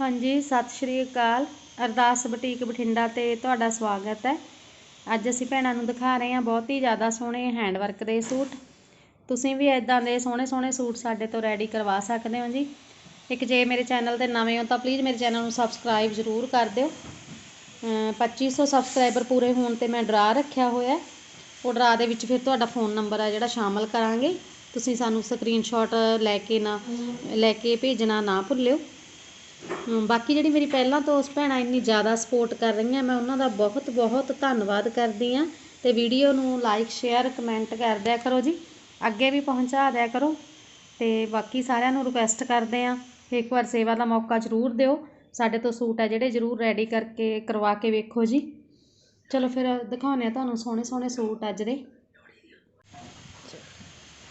ਹਾਂਜੀ, ਸਤਿ ਸ਼੍ਰੀ ਅਕਾਲ। ਅਰਦਾਸ ਬੁਟੀਕ ਬਠਿੰਡਾ ਤੇ ਤੁਹਾਡਾ ਸਵਾਗਤ ਹੈ। ਅੱਜ ਅਸੀਂ ਭੈਣਾਂ ਨੂੰ ਦਿਖਾ ਰਹੇ ਹਾਂ ਬਹੁਤ ਹੀ ਜ਼ਿਆਦਾ ਸੋਹਣੇ ਹੈਂਡ ਵਰਕ ਦੇ ਸੂਟ। ਤੁਸੀਂ ਵੀ ਇਦਾਂ ਦੇ ਸੋਹਣੇ ਸੋਹਣੇ ਸੂਟ ਸਾਡੇ ਤੋਂ ਰੈਡੀ ਕਰਵਾ ਸਕਦੇ ਹੋ ਜੀ। ਇੱਕ ਜੇ ਮੇਰੇ ਚੈਨਲ ਤੇ ਨਵੇਂ ਹੋ ਤਾਂ ਪਲੀਜ਼ ਮੇਰੇ ਚੈਨਲ ਨੂੰ ਸਬਸਕ੍ਰਾਈਬ ਜ਼ਰੂਰ ਕਰ ਦਿਓ। ਅਮ 2500 ਸਬਸਕ੍ਰਾਈਬਰ ਪੂਰੇ ਹੋਣ ਤੇ ਮੈਂ ਡਰਾ ਰੱਖਿਆ ਹੋਇਆ ਉਹ ਡਰਾ ਦੇ ਵਿੱਚ ਫਿਰ ਤੁਹਾਡਾ ਫੋਨ ਨੰਬਰ ਹੈ ਜਿਹੜਾ ਸ਼ਾਮਲ ਕਰਾਂਗੇ। ਤੁਸੀਂ ਸਾਨੂੰ ਸਕਰੀਨਸ਼ਾਟ ਲੈ ਕੇ ਨਾ, ਲੈ ਕੇ ਭੇਜਣਾ ਨਾ ਭੁੱਲਿਓ। ਬਾਕੀ ਜਿਹੜੀ ਮੇਰੀ ਪਹਿਲਾਂ ਤੋਂ ਉਸ ਭੈਣਾਂ ਇੰਨੀ ਜ਼ਿਆਦਾ ਸਪੋਰਟ ਕਰ ਰਹੀਆਂ ਮੈਂ ਉਹਨਾਂ ਦਾ ਬਹੁਤ ਬਹੁਤ ਧੰਨਵਾਦ ਕਰਦੀ ਹਾਂ ਤੇ ਵੀਡੀਓ ਨੂੰ ਲਾਈਕ ਸ਼ੇਅਰ ਕਮੈਂਟ ਕਰ ਦਿਆ ਕਰੋ ਜੀ। ਅੱਗੇ ਵੀ ਪਹੁੰਚਾ ਦਿਆ ਕਰੋ ਤੇ ਬਾਕੀ ਸਾਰਿਆਂ ਨੂੰ ਰਿਕੁਐਸਟ ਕਰਦੇ ਹਾਂ ਇੱਕ ਵਾਰ ਸੇਵਾ ਦਾ ਮੌਕਾ ਜ਼ਰੂਰ ਦਿਓ। ਸਾਡੇ ਤੋਂ ਸੂਟ ਹੈ ਜਿਹੜੇ ਜ਼ਰੂਰ ਰੈਡੀ ਕਰਕੇ ਕਰਵਾ ਕੇ ਵੇਖੋ ਜੀ। ਚਲੋ ਫਿਰ ਦਿਖਾਉਂਦੇ ਆ ਤੁਹਾਨੂੰ ਸੋਹਣੇ ਸੋਹਣੇ ਸੂਟ ਅੱਜ ਦੇ।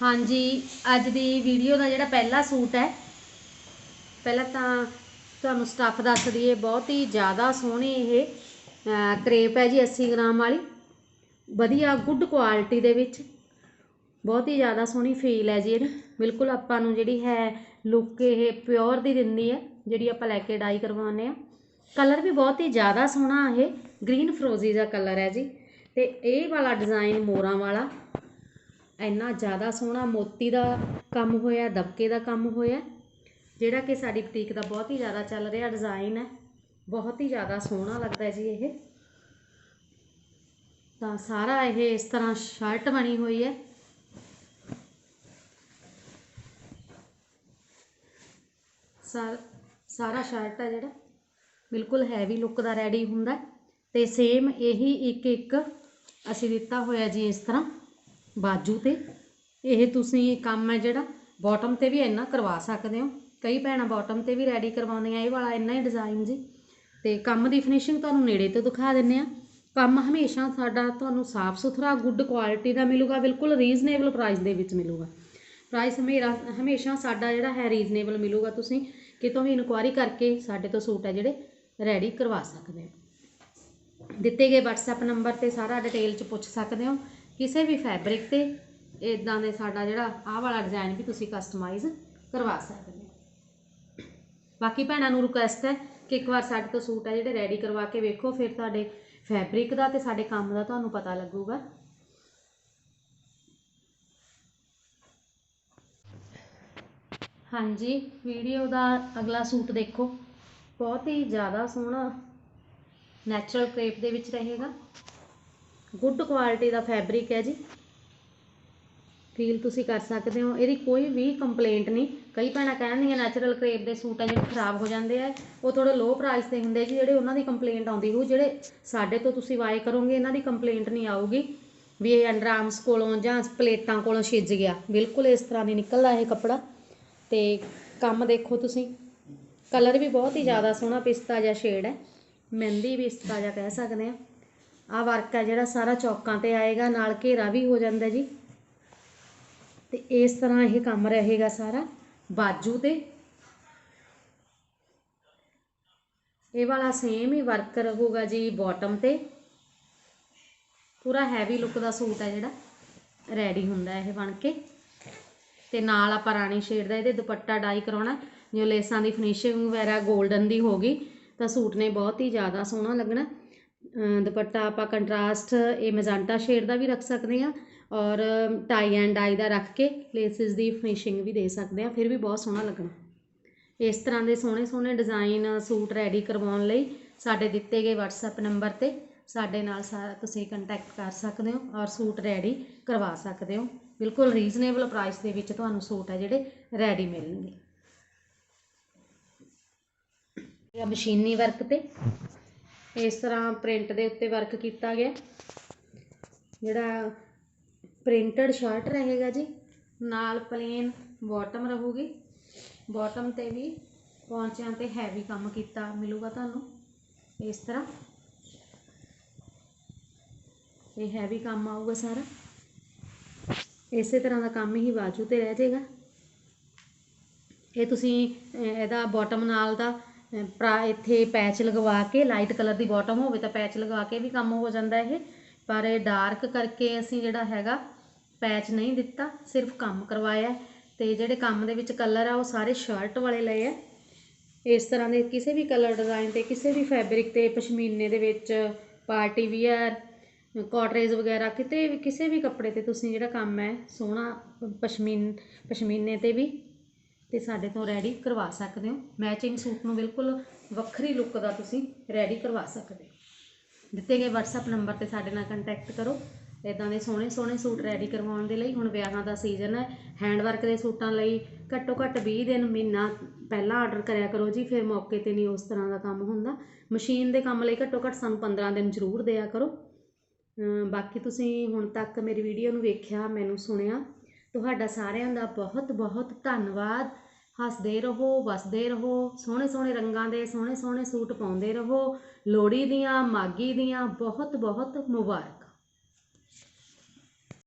ਹਾਂਜੀ, ਅੱਜ ਦੀ ਵੀਡੀਓ ਦਾ ਜਿਹੜਾ ਪਹਿਲਾ ਸੂਟ ਹੈ, ਪਹਿਲਾਂ ਤਾਂ ਤੁਹਾਨੂੰ ਸਟੱਫ ਦੱਸ ਦਈਏ, ਬਹੁਤ ਹੀ ਜ਼ਿਆਦਾ ਸੋਹਣੀ ਇਹ ਕਰੇਪ ਹੈ ਜੀ 80 ਗ੍ਰਾਮ ਵਾਲੀ। ਵਧੀਆ ਗੁੱਡ ਕੁਆਲਿਟੀ ਦੇ ਵਿੱਚ। ਬਹੁਤ ਹੀ ਜ਼ਿਆਦਾ ਸੋਹਣੀ ਫੀਲ ਹੈ ਜੀ ਇਹਦੀ। ਬਿਲਕੁਲ ਆਪਾਂ ਨੂੰ ਜਿਹੜੀ ਹੈ ਲੁੱਕ ਇਹ ਪਿਓਰ ਦੀ ਦਿੰਦੀ ਹੈ, ਜਿਹੜੀ ਆਪਾਂ ਲੈ ਕੇ ਡਾਈ ਕਰਵਾਉਂਦੇ ਆ ਕਲਰ ਵੀ ਬਹੁਤ ਹੀ ਜ਼ਿਆਦਾ ਸੋਹਣਾ ਇਹ ਗ੍ਰੀਨ ਫਰੋਜ਼ੀ ਦਾ ਕਲਰ ਹੈ ਜੀ। ਤੇ ਇਹ ਵਾਲਾ ਡਿਜ਼ਾਈਨ ਮੋਰਾਂ ਵਾਲਾ, ਇੰਨਾ ਜ਼ਿਆਦਾ ਸੋਹਣਾ ਮੋਤੀ ਦਾ ਕੰਮ ਹੋਇਆ, ਦਬਕੇ ਦਾ ਕੰਮ ਹੋਇਆ। ਜਿਹੜਾ ਕਿ ਸਾਡੀ ਬੁਟੀਕ ਦਾ ਬਹੁਤ ਹੀ ਜ਼ਿਆਦਾ ਚੱਲ ਰਿਹਾ ਡਿਜ਼ਾਈਨ ਹੈ, ਬਹੁਤ ਹੀ ਜ਼ਿਆਦਾ ਸੋਹਣਾ ਲੱਗਦਾ ਜੀ ਇਹ। ਤਾਂ ਸਾਰਾ ਇਹ ਇਸ ਤਰ੍ਹਾਂ ਸ਼ਰਟ ਬਣੀ ਹੋਈ ਹੈ। ਸਾਰਾ ਸ਼ਰਟ ਹੈ ਜਿਹੜਾ, ਬਿਲਕੁਲ ਹੈਵੀ ਲੁੱਕ ਦਾ ਰੈਡੀ ਹੁੰਦਾ ਹੈ ਤੇ ਸੇਮ ਇਹੀ ਇੱਕ ਇੱਕ ਅਸੀਂ ਦਿੱਤਾ ਹੋਇਆ ਜੀ ਇਸ ਤਰ੍ਹਾਂ ਬਾਜੂ ਤੇ। ਇਹ ਤੁਸੀਂ ਕੰਮ ਹੈ ਜਿਹੜਾ ਬਾਟਮ ਤੇ ਵੀ ਇੰਨਾ ਕਰਵਾ ਸਕਦੇ ਹੋ। ਕਈ ਭੈਣਾਂ ਬਾਟਮ ਤੇ ਵੀ ਰੈਡੀ ਕਰਵਾਉਂਦੀਆਂ, ਇਹ ਵਾਲਾ ਇੰਨਾ ਹੀ ਡਿਜ਼ਾਈਨ ਜੀ। ਤੇ ਕੰਮ ਦੀ ਫਿਨਿਸ਼ਿੰਗ ਤੁਹਾਨੂੰ ਨੇੜੇ ਤੋਂ ਦਿਖਾ ਦਿੰਨੇ ਆ। ਕੰਮ ਹਮੇਸ਼ਾ ਸਾਡਾ ਤੁਹਾਨੂੰ ਸਾਫ਼ ਸੁਥਰਾ ਗੁੱਡ ਕੁਆਲਿਟੀ ਦਾ ਮਿਲੂਗਾ, ਬਿਲਕੁਲ ਰੀਜ਼ਨੇਬਲ ਪ੍ਰਾਈਸ ਦੇ ਵਿੱਚ ਮਿਲੂਗਾ। ਪ੍ਰਾਈਸ ਹਮੇਰਾ, ਹਮੇਸ਼ਾ ਸਾਡਾ ਜਿਹੜਾ ਹੈ ਰੀਜ਼ਨੇਬਲ ਮਿਲੂਗਾ ਤੁਸੀਂ, ਕਿਤੋਂ ਵੀ ਇਨਕੁਆਇਰੀ ਕਰਕੇ ਸਾਡੇ ਤੋਂ ਸੂਟ ਹੈ ਜਿਹੜੇ ਰੈਡੀ ਕਰਵਾ ਸਕਦੇ ਹੋ। ਦਿੱਤੇ ਗਏ WhatsApp ਨੰਬਰ ਤੇ ਸਾਰਾ ਡਿਟੇਲ ਚ ਪੁੱਛ ਸਕਦੇ ਹੋ, ਕਿਸੇ ਵੀ ਫੈਬਰਿਕ ਤੇ ਇਦਾਂ ਦੇ ਸਾਡਾ ਜਿਹੜਾ ਆਹ ਵਾਲਾ ਡਿਜ਼ਾਈਨ ਵੀ ਤੁਸੀਂ ਕਸਟਮਾਈਜ਼ ਕਰਵਾ ਸਕਦੇ ਹੋ। ਬਾਕੀ ਭੈਣਾਂ ਨੂੰ ਰਿਕੁਐਸਟ ਹੈ ਕਿ ਇੱਕ ਵਾਰ ਸਾਡੇ ਤੋਂ ਸੂਟ ਹੈ ਜਿਹੜੇ ਰੈਡੀ ਕਰਵਾ ਕੇ ਵੇਖੋ, ਫਿਰ ਤੁਹਾਡੇ ਫੈਬਰਿਕ ਦਾ ਤੇ ਸਾਡੇ ਕੰਮ ਦਾ ਤੁਹਾਨੂੰ ਪਤਾ ਲੱਗੂਗਾ। ਹਾਂਜੀ, ਵੀਡੀਓ ਦਾ ਅਗਲਾ ਸੂਟ ਦੇਖੋ। ਬਹੁਤ ਹੀ ਜ਼ਿਆਦਾ ਸੋਹਣਾ ਨੈਚੁਰਲ ਕ੍ਰੇਪ ਦੇ ਵਿੱਚ ਰਹੇਗਾ। ਗੁੱਡ ਕੁਆਲਿਟੀ ਦਾ ਫੈਬਰਿਕ ਹੈ ਜੀ। ਫੀਲ ਤੁਸੀਂ ਕਰ ਸਕਦੇ ਹੋ। ਇਹਦੀ ਕੋਈ ਵੀ ਕੰਪਲੇਂਟ ਨਹੀਂ। ਕਈ ਭੈਣਾਂ ਕਹਿੰਦੀਆਂ ਨੈਚੁਰਲ ਕਰੇਪ ਦੇ ਸੂਟ ਆ ਜਿਹੜੇ ਖਰਾਬ ਹੋ ਜਾਂਦੇ ਆ। ਉਹ ਥੋੜੇ ਲੋ ਪ੍ਰਾਈਸ ਤੇ ਹੁੰਦੇ ਜੀ, ਜਿਹੜੇ ਉਹਨਾਂ ਦੀ ਕੰਪਲੇਂਟ ਆਉਂਦੀ ਹੋ ਜਿਹੜੇ ਸਾਡੇ ਤੋਂ ਤੁਸੀਂ ਵਾਏ ਕਰੋਗੇ, ਇਹਨਾਂ ਦੀ ਕੰਪਲੇਂਟ ਨਹੀਂ ਆਊਗੀ ਵੀ ਇਹ ਅੰਡਰ ਆਰਮਸ ਕੋਲੋਂ ਜਾਂ ਪਲੇਟਾਂ ਕੋਲੋਂ ਛਿੱਜ ਗਿਆ। ਬਿਲਕੁਲ ਇਸ ਤਰ੍ਹਾਂ ਨਹੀਂ ਨਿਕਲਦਾ ਇਹ ਕੱਪੜਾ। ਤੇ ਕੰਮ ਦੇਖੋ ਤੁਸੀਂ। ਕਲਰ ਵੀ ਬਹੁਤ ਹੀ ਜ਼ਿਆਦਾ ਸੋਹਣਾ, ਪਿਸਤਾ ਜਿਹਾ ਸ਼ੇਡ ਹੈ। ਮਹਿੰਦੀ ਪਿਸਤਾ ਜਿਹਾ ਕਹਿ ਸਕਦੇ ਆ। ਆਹ ਵਰਕ ਹੈ ਜਿਹੜਾ ਸਾਰਾ ਚੌਕਾਂ ਤੇ ਆਏਗਾ, ਨਾਲ ਘੇਰਾ ਵੀ ਹੋ ਜਾਂਦਾ ਜੀ। ਤੇ ਇਸ ਤਰ੍ਹਾਂ ਇਹ ਕੰਮ ਰਹੇਗਾ ਸਾਰਾ ਬਾਜੂ ਤੇ। ਇਹ ਵਾਲਾ ਸੇਮ ਹੀ ਵਰਕ ਰਹੂਗਾ ਜੀ ਬਾਟਮ ਤੇ। ਪੂਰਾ ਹੈਵੀ ਲੁੱਕ ਦਾ ਸੂਟ ਹੈ ਜਿਹੜਾ। ਰੈਡੀ ਹੁੰਦਾ ਇਹ ਬਣ ਕੇ। ਤੇ ਨਾਲ ਆਪਾਂ ਰਾਣੀ ਸ਼ੇਡ ਦਾ ਇਹਦੇ ਦੁਪੱਟਾ ਡਾਈ ਕਰਾਉਣਾ। ਜੋ ਲੇਸਾਂ ਦੀ ਫਿਨਿਸ਼ਿੰਗ ਵਗੈਰਾ 골ਡਨ ਦੀ ਹੋਗੀ ਤਾਂ ਸੂਟ ਨੇ ਬਹੁਤ ਹੀ ਜ਼ਿਆਦਾ ਸੋਹਣਾ ਲੱਗਣਾ। ਦੁਪੱਟਾ ਆਪਾਂ ਕੰਟਰਾਸਟ ਇਹ ਮੈਜੈਂਟਾ ਸ਼ੇਡ ਦਾ ਵੀ ਰੱਖ ਸਕਦੇ ਹਾਂ ਔਰ ਟਾਈ ਐਂਡ ਡਾਈ ਦਾ ਰੱਖ ਕੇ ਲੇਸਿਸ ਦੀ ਫਿਨਿਸ਼ਿੰਗ ਵੀ ਦੇ ਸਕਦੇ ਹਾਂ, ਫਿਰ ਵੀ ਬਹੁਤ ਸੋਹਣਾ ਲੱਗਣਾ। ਇਸ ਤਰ੍ਹਾਂ ਦੇ ਸੋਹਣੇ ਸੋਹਣੇ ਡਿਜ਼ਾਈਨ ਸੂਟ ਰੈਡੀ ਕਰਵਾਉਣ ਲਈ ਸਾਡੇ ਦਿੱਤੇ ਗਏ WhatsApp ਨੰਬਰ ਤੇ ਸਾਡੇ ਨਾਲ ਸਾਰਾ ਤੁਸੀਂ ਕੰਟੈਕਟ ਕਰ ਸਕਦੇ ਹੋ ਔਰ ਸੂਟ ਰੈਡੀ ਕਰਵਾ ਸਕਦੇ ਹੋ। ਬਿਲਕੁਲ ਰੀਜ਼ਨੇਬਲ ਪ੍ਰਾਈਸ ਦੇ ਵਿੱਚ ਤੁਹਾਨੂੰ ਸੂਟ ਹੈ ਜਿਹੜੇ ਰੈਡੀ ਮਿਲਣਗੇ। ਇਹ ਮਸ਼ੀਨੀ ਵਰਕ ਤੇ। ਇਸ ਤਰ੍ਹਾਂ ਪ੍ਰਿੰਟ ਦੇ ਉੱਤੇ ਵਰਕ ਕੀਤਾ ਗਿਆ। ਜਿਹੜਾ ਪ੍ਰਿੰਟਡ ਸ਼ਰਟ ਰਹੇਗਾ ਜੀ, ਨਾਲ ਪਲੇਨ ਬਾਟਮ ਰਹੂਗੀ। ਬਾਟਮ ਤੇ ਵੀ ਪੌਂਚਿਆਂ ਤੇ ਹੈਵੀ ਕੰਮ ਕੀਤਾ ਮਿਲੂਗਾ ਤੁਹਾਨੂੰ। ਇਸ ਤਰ੍ਹਾਂ ਇਹ ਹੈਵੀ ਕੰਮ ਆਊਗਾ ਸਾਰਾ। ਇਸੇ ਤਰ੍ਹਾਂ ਦਾ ਕੰਮ ਹੀ ਬਾਜੂ ਤੇ ਰਹਿ ਜਾਏਗਾ। ਇਹ ਤੁਸੀਂ ਇਹਦਾ ਬਾਟਮ ਨਾਲ ਦਾ ਅਹ, ਇੱਥੇ ਪੈਚ ਲਗਵਾ ਕੇ ਲਾਈਟ ਕਲਰ ਦੀ ਬਾਟਮ ਹੋਵੇ ਤਾਂ ਪੈਚ ਲਗਵਾ ਕੇ ਵੀ ਕੰਮ ਹੋ ਜਾਂਦਾ ਇਹ ਪਰ ਇਹ ਡਾਰਕ ਕਰਕੇ ਅਸੀਂ ਜਿਹੜਾ ਹੈਗਾ ਪੈਚ ਨਹੀਂ ਦਿੱਤਾ ਸਿਰਫ ਕੰਮ ਕਰਵਾਇਆ ਹੈ। ਤੇ ਜਿਹੜੇ ਕੰਮ ਦੇ ਵਿੱਚ ਕਲਰ ਆ ਉਹ ਸਾਰੇ ਸ਼ਰਟ ਵਾਲੇ ਲਏ ਆ ਇਸ ਤਰ੍ਹਾਂ ਦੇ ਕਿਸੇ ਵੀ ਕਲਰ ਡਿਜ਼ਾਈਨ ਤੇ ਕਿਸੇ ਵੀ ਫੈਬਰਿਕ ਤੇ ਪਸ਼ਮੀਨੇ ਦੇ ਵਿੱਚ ਪਾਰਟੀ ਵੀਅਰ ਕਾਟਰੇਜ ਵਗੈਰਾ ਕਿਤੇ ਵੀ ਕਿਸੇ ਵੀ ਕੱਪੜੇ ਤੇ ਤੁਸੀਂ ਜਿਹੜਾ ਕੰਮ ਹੈ ਸੋਹਣਾ ਪਸ਼ਮੀਨ ਪਸ਼ਮੀਨੇ ਤੇ ਵੀ ਤੇ ਸਾਡੇ ਤੋਂ ਰੈਡੀ ਕਰਵਾ ਸਕਦੇ ਹੋ। ਮੈਚਿੰਗ ਸੂਟ ਨੂੰ ਬਿਲਕੁਲ ਵੱਖਰੀ ਲੁੱਕ ਦਾ ਤੁਸੀਂ ਰੈਡੀ ਕਰਵਾ ਸਕਦੇ ਹੋ। ਦਿੱਤੇ ਗਏ WhatsApp ਨੰਬਰ ਤੇ ਸਾਡੇ ਨਾਲ ਕੰਟੈਕਟ ਕਰੋ। ਇਦਾਂ ਦੇ ਸੋਹਣੇ ਸੋਹਣੇ ਸੂਟ ਰੈਡੀ ਕਰਵਾਉਣ ਦੇ ਲਈ ਹੁਣ ਵਿਆਹਾਂ ਦਾ ਸੀਜ਼ਨ ਹੈ। ਹੈਂਡ ਵਰਕ ਦੇ ਸੂਟਾਂ ਲਈ ਘੱਟੋ ਘੱਟ 20 ਦਿਨ ਮਹੀਨਾ ਪਹਿਲਾਂ ਆਰਡਰ ਕਰਿਆ ਕਰੋ ਜੀ, ਫਿਰ ਮੌਕੇ ਤੇ ਨਹੀਂ ਉਸ ਤਰ੍ਹਾਂ ਦਾ ਕੰਮ ਹੁੰਦਾ। ਮਸ਼ੀਨ ਦੇ ਕੰਮ ਲਈ ਘੱਟੋ ਘੱਟ ਸਾਨੂੰ 15 ਦਿਨ ਜ਼ਰੂਰ ਦਿਆ ਕਰੋ। ਬਾਕੀ ਤੁਸੀਂ ਹੁਣ ਤੱਕ ਮੇਰੀ ਵੀਡੀਓ ਨੂੰ ਵੇਖਿਆ, ਮੈਨੂੰ ਸੁਣਿਆ ਤੁਹਾਡਾ ਸਾਰਿਆਂ ਦਾ ਬਹੁਤ ਬਹੁਤ ਧੰਨਵਾਦ। ਹੱਸਦੇ ਰਹੋ, ਵਸਦੇ ਰਹੋ, ਸੋਹਣੇ ਸੋਹਣੇ ਰੰਗਾਂ ਦੇ, ਸੋਹਣੇ ਸੋਹਣੇ ਸੂਟ ਪਾਉਂਦੇ ਰਹੋ। ਲੋਹੜੀ ਦੀਆਂ ਮਾਗੀ ਦੀਆਂ, ਬਹੁਤ ਬਹੁਤ ਮੁਬਾਰਕ।